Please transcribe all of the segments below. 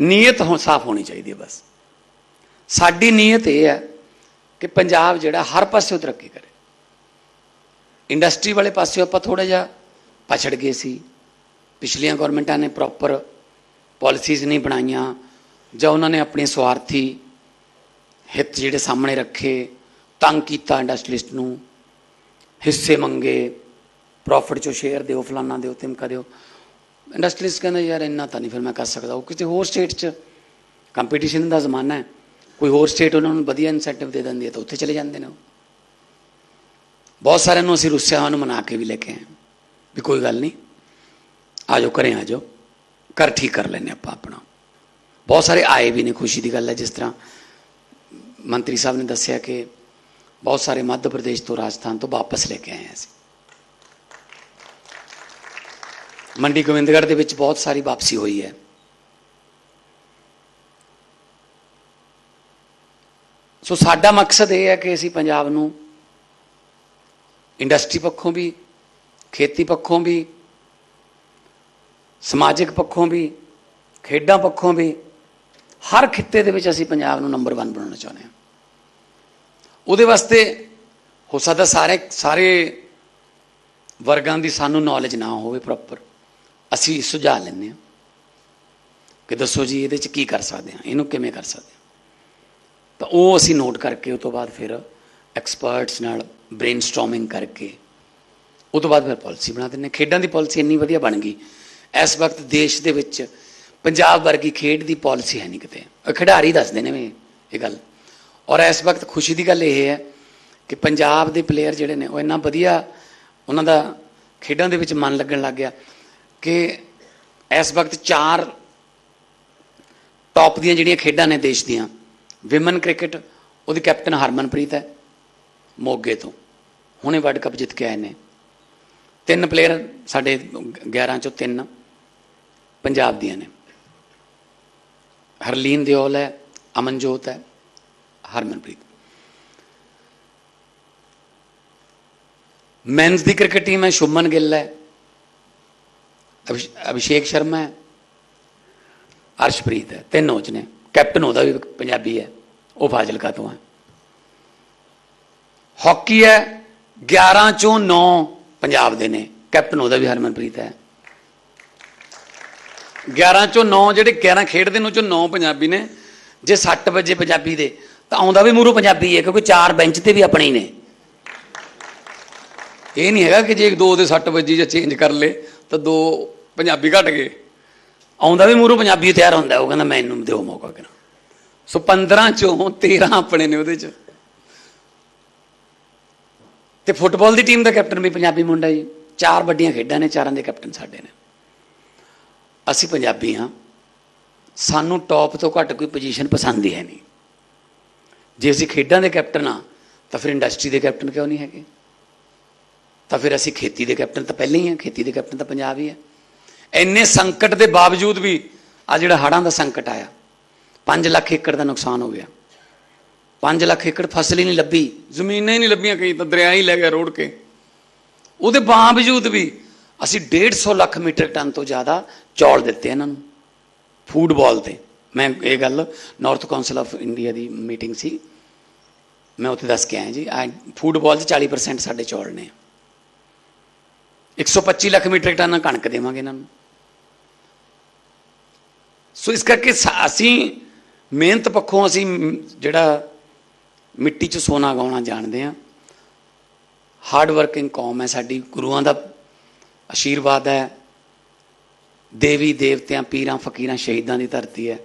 ਨੀਅਤ ਹੁਣ ਸਾਫ਼ ਹੋਣੀ ਚਾਹੀਦੀ ਹੈ ਬਸ। ਸਾਡੀ ਨੀਅਤ ਇਹ ਹੈ ਕਿ ਪੰਜਾਬ ਜਿਹੜਾ ਹਰ ਪਾਸੇ ਤਰੱਕੀ ਕਰੇ। ਇੰਡਸਟਰੀ ਵਾਲੇ ਪਾਸੇ ਆਪਾਂ ਥੋੜਾ ਜਿਹਾ ਪਛੜ ਗਏ ਸੀ। ਪਿਛਲੀਆਂ ਗਵਰਨਮੈਂਟਾਂ ਨੇ ਪ੍ਰੋਪਰ ਪਾਲਿਸੀਜ਼ ਨਹੀਂ ਬਣਾਈਆਂ ਜਾਂ ਉਹਨਾਂ ਨੇ ਆਪਣੇ ਸਵਾਰਥੀ ਹਿੱਤ ਜਿਹੜੇ ਸਾਹਮਣੇ ਰੱਖੇ, ਤੰਗ ਕੀਤਾ ਇੰਡਸਟਰੀਸਟ ਨੂੰ। ਹਿੱਸੇ ਮੰਗੇ ਪ੍ਰੋਫਿਟ ਚੋਂ ਸ਼ੇਅਰ ਦਿਓ, ਫਲਾਨਾ ਦਿਓ, ਤਿਮਕਾ ਦਿਓ। ਇੰਡਸਟਰੀਲਿਸਟ ਕਹਿੰਦਾ ਯਾਰ ਇੰਨਾ ਤਾਂ ਨਹੀਂ ਫਿਰ ਮੈਂ ਕਰ ਸਕਦਾ। ਉਹ ਕਿਸੇ ਹੋਰ ਸਟੇਟ 'ਚ ਕੰਪੀਟੀਸ਼ਨ ਦਾ ਜ਼ਮਾਨਾ ਹੈ। ਕੋਈ ਹੋਰ ਸਟੇਟ ਉਹਨਾਂ ਨੂੰ ਵਧੀਆ ਇਨਸੈਂਟਿਵ ਦੇ ਦਿੰਦੀ ਹੈ ਤਾਂ ਉੱਥੇ ਚਲੇ ਜਾਂਦੇ ਨੇ ਉਹ। ਬਹੁਤ ਸਾਰਿਆਂ ਨੂੰ ਅਸੀਂ ਰੁੱਸਿਆ ਨੂੰ ਮਨਾ ਕੇ ਵੀ ਲੈ ਕੇ ਆਏ। ਵੀ ਕੋਈ ਗੱਲ ਨਹੀਂ, ਆ ਜਾਓ, ਘਰੇ ਆ ਜਾਓ। ਘਰ ਠੀਕ ਕਰ ਲੈਨੇ ਆਪਾਂ ਆਪਣਾ। ਬਹੁਤ ਸਾਰੇ ਆਏ ਵੀ ਨੇ, ਖੁਸ਼ੀ ਦੀ ਗੱਲ ਹੈ। ਜਿਸ ਤਰ੍ਹਾਂ ਮੰਤਰੀ ਸਾਹਿਬ ਨੇ ਦੱਸਿਆ ਕਿ ਬਹੁਤ ਸਾਰੇ ਮੱਧ ਪ੍ਰਦੇਸ਼ ਤੋਂ ਰਾਜਸਥਾਨ ਤੋਂ ਵਾਪਸ ਲੈ ਕੇ ਆਏ ਹਾਂ ਅਸੀਂ। ਮੰਡੀ ਗੋਬਿੰਦਗੜ੍ਹ ਦੇ ਵਿੱਚ ਬਹੁਤ ਸਾਰੀ ਵਾਪਸੀ ਹੋਈ ਹੈ। ਸੋ ਸਾਡਾ ਮਕਸਦ ਇਹ ਹੈ ਕਿ ਅਸੀਂ ਪੰਜਾਬ ਨੂੰ ਇੰਡਸਟਰੀ ਪੱਖੋਂ ਵੀ, ਖੇਤੀ ਪੱਖੋਂ ਵੀ, ਸਮਾਜਿਕ ਪੱਖੋਂ ਵੀ, ਖੇਡਾਂ ਪੱਖੋਂ ਵੀ, ਹਰ ਖਿੱਤੇ ਦੇ ਵਿੱਚ ਅਸੀਂ ਪੰਜਾਬ ਨੂੰ ਨੰਬਰ 1 ਬਣਾਉਣਾ ਚਾਹੁੰਦੇ ਹਾਂ। ਉਹਦੇ ਵਾਸਤੇ ਹੋ ਸਕਦਾ ਸਾਰੇ ਸਾਰੇ ਵਰਗਾਂ ਦੀ ਸਾਨੂੰ ਨੌਲੇਜ ਨਾ ਹੋਵੇ ਪ੍ਰੋਪਰ ਅਸੀਂ ਸੁਝਾਅ ਲੈਂਦੇ ਹਾਂ ਕਿ ਦੱਸੋ ਜੀ ਇਹਦੇ ਚ ਕੀ ਕਰ ਸਕਦੇ ਹਾਂ, ਇਹਨੂੰ ਕਿਵੇਂ ਕਰ ਸਕਦੇ ਹਾਂ? ਤਾਂ ਉਹ ਅਸੀਂ ਨੋਟ ਕਰਕੇ ਉਹ ਤੋਂ ਬਾਅਦ ਫਿਰ ਐਕਸਪਰਟਸ ਨਾਲ ਬ੍ਰੇਨਸਟਾਰਮਿੰਗ ਕਰਕੇ ਉਹ ਤੋਂ ਬਾਅਦ ਫਿਰ ਪਾਲਿਸੀ ਬਣਾ ਦਿੰਦੇ ਹਾਂ। ਖੇਡਾਂ ਦੀ ਪਾਲਿਸੀ ਇੰਨੀ ਵਧੀਆ ਬਣ ਗਈ। ਇਸ ਵਕਤ ਦੇਸ਼ ਦੇ ਵਿੱਚ ਪੰਜਾਬ ਵਰਗੀ ਖੇਡ ਦੀ ਪਾਲਿਸੀ ਹੈ ਨਹੀਂ ਕਿਤੇ। ਖਿਡਾਰੀ ਦੱਸਦੇ ਨੇ ਵੀ ਇਹ ਗੱਲ। ਔਰ ਇਸ ਵਕਤ ਖੁਸ਼ੀ ਦੀ ਗੱਲ ਇਹ ਹੈ ਕਿ ਪੰਜਾਬ ਦੇ ਪਲੇਅਰ ਜਿਹੜੇ ਨੇ ਉਹ ਇੰਨਾ ਵਧੀਆ ਉਹਨਾਂ ਦਾ ਖੇਡਾਂ ਦੇ ਵਿੱਚ ਮਨ ਲੱਗਣ ਲੱਗ ਗਿਆ। ਕਿ ਇਸ ਵਕਤ ਚਾਰ ਟੌਪ ਦੀਆਂ ਜਿਹੜੀਆਂ ਖੇਡਾਂ ਨੇ ਦੇਸ਼ ਦੀਆਂ ਵਿਮਨ ਕ੍ਰਿਕਟ ਉਹਦੀ ਕੈਪਟਨ ਹਰਮਨਪ੍ਰੀਤ ਹੈ, ਮੋਗੇ ਤੋਂ। ਹੁਣੇ ਵਰਲਡ ਕੱਪ ਜਿੱਤ ਕੇ ਆਏ ਨੇ। ਤਿੰਨ ਪਲੇਅਰ ਸਾਡੇ 11 ਚੋਂ ਤਿੰਨ ਪੰਜਾਬ ਦੀਆਂ ਨੇ। ਹਰਲੀਨ ਦਿਓਲ ਹੈ, ਅਮਨਜੋਤ ਹੈ, ਹਰਮਨਪ੍ਰੀਤ। ਮੈਨਸ ਦੀ ਕ੍ਰਿਕਟ ਟੀਮ ਹੈ, ਸ਼ੁਭਮਨ ਗਿੱਲ ਹੈ ਅਭਿਸ਼ੇਕ ਸ਼ਰਮਾ ਹੈ, ਅਰਸ਼ਪ੍ਰੀਤ ਹੈ, ਤਿੰਨ ਉਹ 'ਚ ਨੇ। ਕੈਪਟਨ ਉਹਦਾ ਵੀ ਪੰਜਾਬੀ ਹੈ, ਉਹ ਫਾਜ਼ਿਲਕਾ ਤੋਂ ਹੈ। ਹਾਕੀ ਹੈ 11 ਚੋਂ 9 ਪੰਜਾਬ ਦੇ ਨੇ। ਕੈਪਟਨ ਉਹਦਾ ਵੀ ਹਰਮਨਪ੍ਰੀਤ ਹੈ। 11 ਚੋਂ 9 ਜਿਹੜੇ 11 ਖੇਡਦੇ ਨੇ, ਉਹ ਚੋਂ 9 ਪੰਜਾਬੀ ਨੇ। ਜੇ 60 ਵਜੇ ਪੰਜਾਬੀ ਦੇ, ਤਾਂ ਆਉਂਦਾ ਵੀ ਮੂਰੂ ਪੰਜਾਬੀ ਹੈ, ਕਿਉਂਕਿ ਚਾਰ ਬੈਂਚ ਤੇ ਵੀ ਆਪਣੇ ਹੀ ਨੇ। ਇਹ ਨਹੀਂ ਹੈਗਾ ਕਿ ਜੇ ਦੋ ਦੇ 60 ਵਜੇ ਜਾਂ ਚੇਂਜ ਕਰ ਲੇ ਤਾਂ ਦੋ ਪੰਜਾਬੀ ਘਟ ਗਏ। ਆਉਂਦਾ ਵੀ ਮੂਰੂ ਪੰਜਾਬੀ ਤਿਆਰ ਹੁੰਦਾ, ਉਹ ਕਹਿੰਦਾ ਮੈਨੂੰ ਦਿਓ ਮੌਕਾ ਕਿਨਾ ਸੋ 15 ਚੋਂ 13 ਆਪਣੇ ਨੇ ਉਹਦੇ ਚ। ਤੇ ਫੁੱਟਬਾਲ ਦੀ ਟੀਮ ਦਾ ਕੈਪਟਨ ਵੀ ਪੰਜਾਬੀ ਮੁੰਡਾ ਜੀ। ਚਾਰ ਵੱਡੀਆਂ ਖੇਡਾਂ ਨੇ, ਚਾਰਾਂ ਦੇ ਕੈਪਟਨ ਸਾਡੇ ਨੇ। ਅਸੀਂ ਪੰਜਾਬੀ ਹਾਂ। ਸਾਨੂੰ ਟੌਪ ਤੋਂ ਘੱਟ ਕੋਈ ਪੋਜੀਸ਼ਨ ਪਸੰਦ ਹੀ ਹੈ ਨਹੀਂ। ਜੇ ਅਸੀਂ ਖੇਡਾਂ ਦੇ ਕੈਪਟਨ ਆ ਤਾਂ ਫਿਰ ਇੰਡਸਟਰੀ ਦੇ ਕੈਪਟਨ ਕਿਉਂ ਨਹੀਂ ਹੈਗੇ? ਤਾਂ ਫਿਰ ਅਸੀਂ ਖੇਤੀ ਦੇ ਕੈਪਟਨ ਤਾਂ ਪਹਿਲਾਂ ਹੀ ਆ ਖੇਤੀ ਦੇ ਕੈਪਟਨ ਤਾਂ ਪੰਜਾਬ ਹੀ ਹੈ। ਇੰਨੇ ਸੰਕਟ ਦੇ ਬਾਵਜੂਦ ਵੀ ਆ ਜਿਹੜਾ ਹੜ੍ਹਾਂ ਦਾ ਸੰਕਟ ਆਇਆ 5 ਲੱਖ ਏਕੜ ਦਾ ਨੁਕਸਾਨ ਹੋ ਗਿਆ। 5 ਲੱਖ ਏਕੜ ਫਸਲ ਹੀ ਨਹੀਂ ਲੱਭੀ, ਜ਼ਮੀਨਾਂ ਹੀ ਨਹੀਂ ਲੱਭੀਆਂ ਕਈ ਤਾਂ, ਦਰਿਆ ਹੀ ਲੈ ਗਿਆ ਰੋੜ ਕੇ। ਉਹਦੇ ਬਾਵਜੂਦ ਵੀ ਅਸੀਂ 150 ਲੱਖ ਮੀਟਰ ਟਨ ਤੋਂ ਜ਼ਿਆਦਾ ਚੌਲ ਦਿੱਤੇ ਇਹਨਾਂ ਨੂੰ ਫੂਡਬਾਲ ਤੇ। ਮੈਂ ਇਹ ਗੱਲ ਨਾਰਥ ਕਾਉਂਸਲ ਆਫ ਇੰਡੀਆ ਦੀ ਮੀਟਿੰਗ ਸੀ। ਮੈਂ ਉੱਥੇ ਦੱਸ ਕੇ ਆਇਆ ਜੀ ਫੂਡਬਾਲ 'ਚ 40% ਸਾਡੇ ਚੌਲ ਨੇ। 125 ਲੱਖ ਮੀਟਰ ਟਨ ਕਣਕ ਦੇਵਾਂਗੇ ਇਹਨਾਂ ਨੂੰ। ਸੋ ਇਸ ਕਰਕੇ ਸਾ- ਅਸੀਂ ਮਿਹਨਤ ਪੱਖੋਂ ਅਸੀਂ ਜਿਹੜਾ ਮਿੱਟੀ 'ਚ ਸੋਨਾ ਗਾਉਣਾ ਜਾਣਦੇ ਆ ਹਾਰਡ ਵਰਕਿੰਗ ਕੌਮ ਹੈ ਸਾਡੀ, ਗੁਰੂਆਂ ਦਾ ਆਸ਼ੀਰਵਾਦ ਹੈ। ਦੇਵੀ ਦੇਵਤਿਆਂ, ਪੀਰਾਂ ਫਕੀਰਾਂ, ਸ਼ਹੀਦਾਂ ਦੀ ਧਰਤੀ ਹੈ।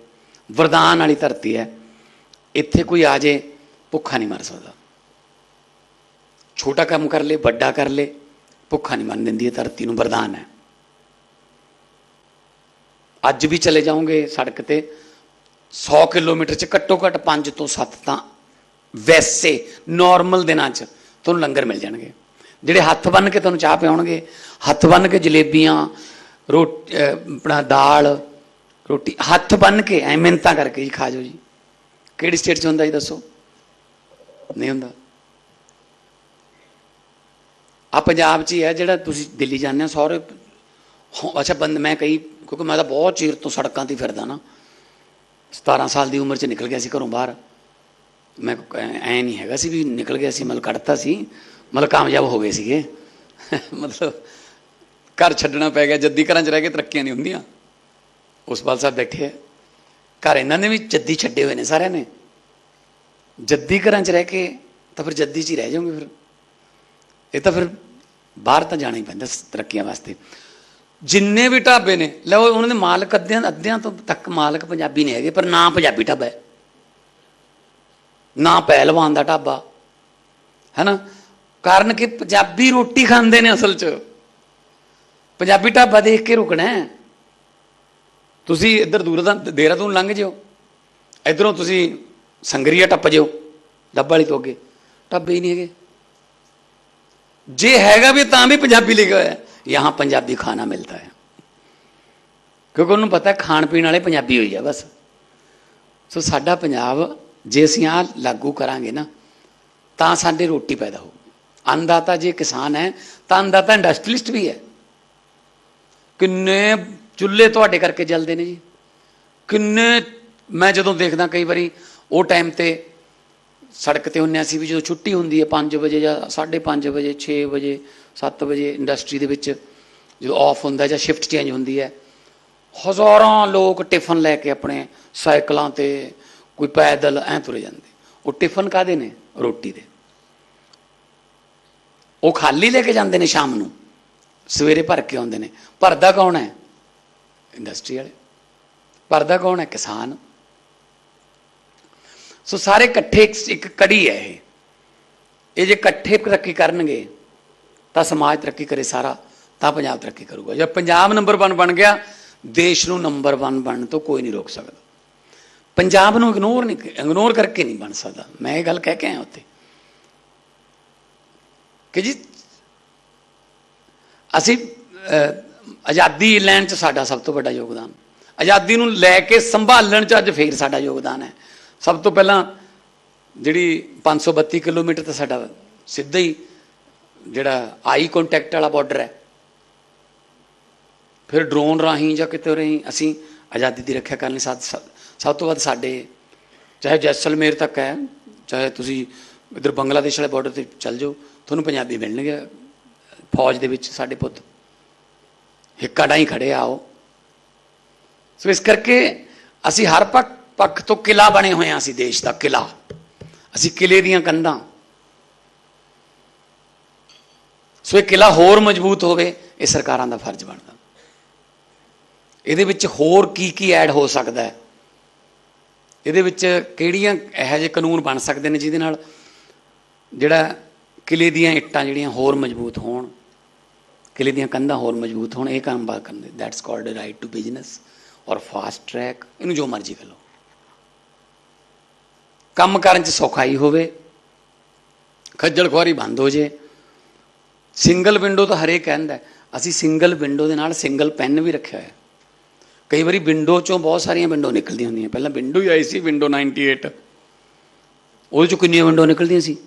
ਵਰਦਾਨ ਵਾਲੀ ਧਰਤੀ ਹੈ। ਇੱਥੇ ਕੋਈ ਆ ਜੇ, ਭੁੱਖਾ ਨਹੀਂ ਮਰ ਸਕਦਾ। ਛੋਟਾ ਕੰਮ ਕਰ ਲੇ, ਵੱਡਾ ਕਰ ਲੇ, ਭੁੱਖਾ ਨਹੀਂ ਮਰਨ ਦਿੰਦੀ ਇਹ ਧਰਤੀ ਨੂੰ, ਵਰਦਾਨ ਹੈ। ਅੱਜ ਵੀ ਚਲੇ ਜਾਓਗੇ ਸੜਕ ਤੇ 100 ਕਿਲੋਮੀਟਰ ਚ ਘੱਟੋ ਘੱਟ 5 ਤੋਂ 7 ਤਾਂ ਵੈਸੇ ਨਾਰਮਲ ਦਿਨਾਂ ਚ ਤੁਹਾਨੂੰ ਲੰਗਰ ਮਿਲ ਜਾਣਗੇ ਜਿਹੜੇ ਹੱਥ ਬੰਨ ਕੇ ਤੁਹਾਨੂੰ ਚਾਹ ਪਿਆਉਣਗੇ ਹੱਥ ਬੰਨ ਕੇ ਜਲੇਬੀਆਂ ਰੋਟੀ ਆਪਣਾ ਦਾਲ ਰੋਟੀ ਹੱਥ ਬੰਨ ਕੇ ਐ ਮਿੰਤਾ ਕਰਕੇ ਜੀ ਖਾ ਜਾਓ ਜੀ ਕਿਹੜੀ ਸਟੇਟ ਚ ਹੁੰਦਾ ਜੀ ਦੱਸੋ ਨਹੀਂ ਹੁੰਦਾ ਆ ਪੰਜਾਬ 'ਚ ਹੀ ਹੈ ਜਿਹੜਾ ਤੁਸੀਂ ਦਿੱਲੀ ਜਾਂਦੇ ਹੋ ਸਾਰੇ ਹੋ- ਅੱਛਾ ਬੰਦ ਮੈਂ ਕਈ ਕਿਉਂਕਿ ਮੈਂ ਤਾਂ ਬਹੁਤ ਚਿਰ ਤੋਂ ਸੜਕਾਂ ਤੇ ਹੀ ਫਿਰਦਾ ਨਾ। 17 ਸਾਲ ਦੀ ਉਮਰ 'ਚ ਨਿਕਲ ਗਿਆ ਸੀ ਘਰੋਂ ਬਾਹਰ। ਮੈਂ ਐ ਨਹੀਂ ਹੈਗਾ ਸੀ ਵੀ ਨਿਕਲ ਗਿਆ ਸੀ, ਮਤਲਬ ਕੱਢਤਾ ਸੀ। ਮਤਲਬ ਕਾਮਯਾਬ ਹੋ ਗਏ ਸੀਗੇ। ਮਤਲਬ ਘਰ ਛੱਡਣਾ ਪੈ ਗਿਆ, ਜੱਦੀ ਘਰਾਂ 'ਚ ਰਹਿ ਕੇ ਤਰੱਕੀਆਂ ਨਹੀਂ ਹੁੰਦੀਆਂ। ਉਸਪਾਲ ਸਾਹਿਬ ਬੈਠੇ ਆ। ਘਰ ਇਹਨਾਂ ਨੇ ਵੀ ਜੱਦੀ ਛੱਡੇ ਹੋਏ ਨੇ ਸਾਰਿਆਂ ਨੇ। ਜੱਦੀ ਘਰਾਂ 'ਚ ਰਹਿ ਕੇ ਤਾਂ ਫਿਰ ਜੱਦੀ 'ਚ ਹੀ ਰਹਿ ਜਾਓਗੇ ਫਿਰ। ਇਹ ਤਾਂ ਫਿਰ ਬਾਹਰ ਤਾਂ ਜਾਣਾ ਹੀ ਪੈਂਦਾ ਤਰੱਕੀਆਂ ਵਾਸਤੇ। ਜਿੰਨੇ ਵੀ ਢਾਬੇ ਨੇ, ਲਓ ਉਹਨਾਂ ਦੇ ਮਾਲਕ ਅੱਧਿਆਂ ਅੱਧਿਆਂ ਤੋਂ ਤੱਕ ਮਾਲਕ ਪੰਜਾਬੀ ਨਹੀਂ ਹੈਗੇ, ਪਰ ਨਾ ਪੰਜਾਬੀ ਢਾਬਾ ਹੈ। ਨਾ ਪਹਿਲਵਾਨ ਦਾ ਢਾਬਾ। ਹੈਨਾ? ਕਾਰਨ ਕਿ ਪੰਜਾਬੀ ਰੋਟੀ ਖਾਂਦੇ ਨੇ ਅਸਲ 'ਚ। ਪੰਜਾਬੀ ਢਾਬਾ ਦੇਖ ਕੇ ਰੁਕਣਾ ਹੈ। ਤੁਸੀਂ ਇੱਧਰ ਦੂਰ ਦਾ ਦੇਹਰਾਦੂਨ ਲੰਘ ਜਿਓ। ਇਧਰੋਂ ਤੁਸੀਂ ਸੰਗਰੀਆ ਟੱਪ ਜਿਓ, ਡੱਬ ਵਾਲੀ ਤੋਂ ਅੱਗੇ। ਢਾਬੇ ਹੀ ਨਹੀਂ ਹੈਗੇ। ਜੇ ਹੈਗਾ ਵੀ ਤਾਂ ਵੀ ਪੰਜਾਬੀ ਲਿਖਿਆ ਹੋਇਆ ਹੈ ਯਹਾਂ ਪੰਜਾਬੀ ਖਾਣਾ ਮਿਲਦਾ ਹੈ ਕਿਉਂਕਿ ਉਹਨੂੰ ਪਤਾ ਖਾਣ ਪੀਣ ਵਾਲੇ ਪੰਜਾਬੀ ਹੋਈ ਆ ਬਸ ਸੋ ਸਾਡਾ ਪੰਜਾਬ ਜੇ ਅਸੀਂ ਆ ਲਾਗੂ ਕਰਾਂਗੇ ਨਾ ਤਾਂ ਸਾਡੇ ਰੋਟੀ ਪੈਦਾ ਹੋਊਗੀ ਅੰਨਦਾਤਾ ਜੇ ਕਿਸਾਨ ਹੈ ਤਾਂ ਅੰਨਦਾਤਾ ਇੰਡਸਟਰੀਲਿਸਟ ਵੀ ਹੈ ਕਿੰਨੇ ਚੁੱਲ੍ਹੇ ਤੁਹਾਡੇ ਕਰਕੇ ਜਲਦੇ ਨੇ ਜੀ ਕਿੰਨੇ ਮੈਂ ਜਦੋਂ ਦੇਖਦਾ ਕਈ ਵਾਰੀ ਉਹ ਟਾਈਮ ਤੇ ਸੜਕ ਤੇ ਹੁੰਨੇ ਅਸੀਂ ਵੀ ਜਦੋਂ ਛੁੱਟੀ ਹੁੰਦੀ ਹੈ 5 ਵਜੇ ਜਾਂ 5:30 ਵਜੇ 6 ਵਜੇ 7 ਵਜੇ ਇੰਡਸਟਰੀ ਦੇ ਵਿੱਚ ਜਦੋਂ ਆਫ ਹੁੰਦਾ ਜਾਂ ਸ਼ਿਫਟ ਚੇਂਜ ਹੁੰਦੀ ਹੈ, ਹਜ਼ਾਰਾਂ ਲੋਕ ਟਿਫਨ ਲੈ ਕੇ ਆਪਣੇ ਸਾਈਕਲਾਂ ਤੇ ਕੋਈ ਪੈਦਲ ਐ ਤੁਰੇ ਜਾਂਦੇ। ਉਹ ਟਿਫਨ ਕਾਦੇ ਨੇ? ਰੋਟੀ ਦੇ। ਉਹ ਖਾਲੀ ਲੈ ਕੇ ਜਾਂਦੇ ਨੇ ਸ਼ਾਮ ਨੂੰ। ਸਵੇਰੇ ਭਰ ਕੇ ਆਉਂਦੇ ਨੇ। ਭਰਦਾ ਕੌਣ ਹੈ? ਇੰਡਸਟਰੀ ਵਾਲੇ। ਭਰਦਾ ਕੌਣ ਹੈ? ਕਿਸਾਨ। ਸੋ ਸਾਰੇ ਇਕੱਠੇ, ਇੱਕ- ਇੱਕ ਕੜੀ ਹੈ ਇਹ। ਇਹ ਜੇ ਇਕੱਠੇ ਤਰੱਕੀ ਕਰਨਗੇ ਤਾਂ ਸਮਾਜ ਤਰੱਕੀ ਕਰੇ ਸਾਰਾ, ਤਾਂ ਪੰਜਾਬ ਤਰੱਕੀ ਕਰੂਗਾ। ਜੇ ਪੰਜਾਬ ਨੰਬਰ 1 ਬਣ ਗਿਆ, ਦੇਸ਼ ਨੂੰ ਨੰਬਰ 1 ਬਣਨ ਤੋਂ ਕੋਈ ਨਹੀਂ ਰੋਕ ਸਕਦਾ। ਪੰਜਾਬ ਨੂੰ ਇਗਨੋਰ ਨਹੀਂ ਇਗਨੋਰ ਕਰਕੇ ਨਹੀਂ ਬਣ ਸਕਦਾ। ਮੈਂ ਇਹ ਗੱਲ ਕਹਿ ਕੇ ਆਇਆ ਉੱਥੇ। ਕਿ ਜੀ, ਅਸੀਂ ਆਜ਼ਾਦੀ ਲੈਣ ਚ ਸਾਡਾ ਸਭ ਤੋਂ ਵੱਡਾ ਯੋਗਦਾਨ। ਆਜ਼ਾਦੀ ਨੂੰ ਲੈ ਕੇ ਸੰਭਾਲਣ ਚ ਅੱਜ ਫੇਰ ਸਾਡਾ ਯੋਗਦਾਨ ਹੈ। ਸਭ ਤੋਂ ਪਹਿਲਾਂ ਜਿਹੜੀ 532 ਕਿਲੋਮੀਟਰ ਤਾਂ ਸਾਡਾ ਸਿੱਧਾ ਹੀ ਜਿਹੜਾ ਆਈ ਕੰਟੈਕਟ ਵਾਲਾ ਬਾਰਡਰ ਹੈ। ਫਿਰ ਡਰੋਨ ਰਾਹੀਂ ਜਾਂ ਕਿਤੇ ਰਾਹੀਂ ਅਸੀਂ ਆਜ਼ਾਦੀ ਦੀ ਰੱਖਿਆ ਕਰਨ ਲਈ ਸਭ ਸਭ ਤੋਂ ਵੱਧ ਸਾਡੇ, ਚਾਹੇ ਜੈਸਲਮੇਰ ਤੱਕ ਹੈ, ਚਾਹੇ ਤੁਸੀਂ ਇਧਰ ਬੰਗਲਾਦੇਸ਼ ਵਾਲੇ ਬਾਰਡਰ ਤੇ ਚੱਲ ਜਾਓ, ਤੁਹਾਨੂੰ ਪੰਜਾਬੀ ਮਿਲਣਗੇ। ਫੌਜ ਦੇ ਵਿੱਚ ਸਾਡੇ ਪੁੱਤ, ਹਿੱਕਾ ਡਾਈ ਖੜੇ ਆਓ ਸੋ ਇਸ ਕਰਕੇ ਅਸੀਂ ਹਰ ਪੱਖ ਪੱਖ ਤੋਂ ਕਿਲਾ ਬਣੇ ਹੋਏ ਹਾਂ ਅਸੀਂ ਦੇਸ਼ ਦਾ ਕਿਲਾ ਅਸੀਂ ਕਿਲੇ ਦੀਆਂ ਕੰਧਾਂ ਸੋ ਇਹ ਕਿਲਾ ਹੋਰ ਮਜ਼ਬੂਤ ਹੋਵੇ, ਇਹ ਸਰਕਾਰਾਂ ਦਾ ਫਰਜ਼ ਬਣਦਾ। ਇਹਦੇ ਵਿੱਚ ਹੋਰ ਕੀ ਕੀ ਐਡ ਹੋ ਸਕਦਾ ਹੈ? ਇਹਦੇ ਵਿੱਚ ਕਿਹੜੀਆਂ ਇਹੋ ਜਿਹੇ ਕਾਨੂੰਨ ਬਣ ਸਕਦੇ ਨੇ ਜਿਹਦੇ ਨਾਲ ਜਿਹੜਾ ਕਿਲੇ ਦੀਆਂ ਇੱਟਾਂ ਜਿਹੜੀਆਂ ਹੋਰ ਮਜ਼ਬੂਤ ਹੋਣ, ਕਿਲੇ ਦੀਆਂ ਕੰਧਾਂ ਹੋਰ ਮਜ਼ਬੂਤ ਹੋਣ, ਇਹ ਕੰਮ ਬਾਤ ਕਰਦੇ that's called right to business ਔਰ ਫਾਸਟ ਟਰੈਕ ਇਹਨੂੰ ਜੋ ਮਰਜ਼ੀ ਕਰ ਲਓ। ਕੰਮ ਕਰਨ ਚ ਸੌਖਾਈ ਹੋਵੇ, ਖੱਜਲ ਖੁਆਰੀ ਬੰਦ ਹੋ ਜੇ ਸਿੰਗਲ ਵਿੰਡੋ ਤਾਂ ਹਰੇਕ ਕਹਿੰਦਾ ਹੈ। ਅਸੀਂ ਸਿੰਗਲ ਵਿੰਡੋ ਦੇ ਨਾਲ ਸਿੰਗਲ ਪੈਨ ਵੀ ਰੱਖਿਆ ਹੋਇਆ ਕਈ ਵਾਰੀ ਵਿੰਡੋ ਚੋਂ ਬਹੁਤ ਸਾਰੀਆਂ ਵਿੰਡੋ ਨਿਕਲਦੀਆਂ ਹੁੰਦੀਆਂ। ਪਹਿਲਾਂ ਵਿੰਡੋ ਹੀ ਆਈ ਸੀ ਵਿੰਡੋ 98 ਉਹਦੇ ਚੋਂ ਕਿੰਨੀਆਂ ਵਿੰਡੋ ਨਿਕਲਦੀਆਂ ਸੀ?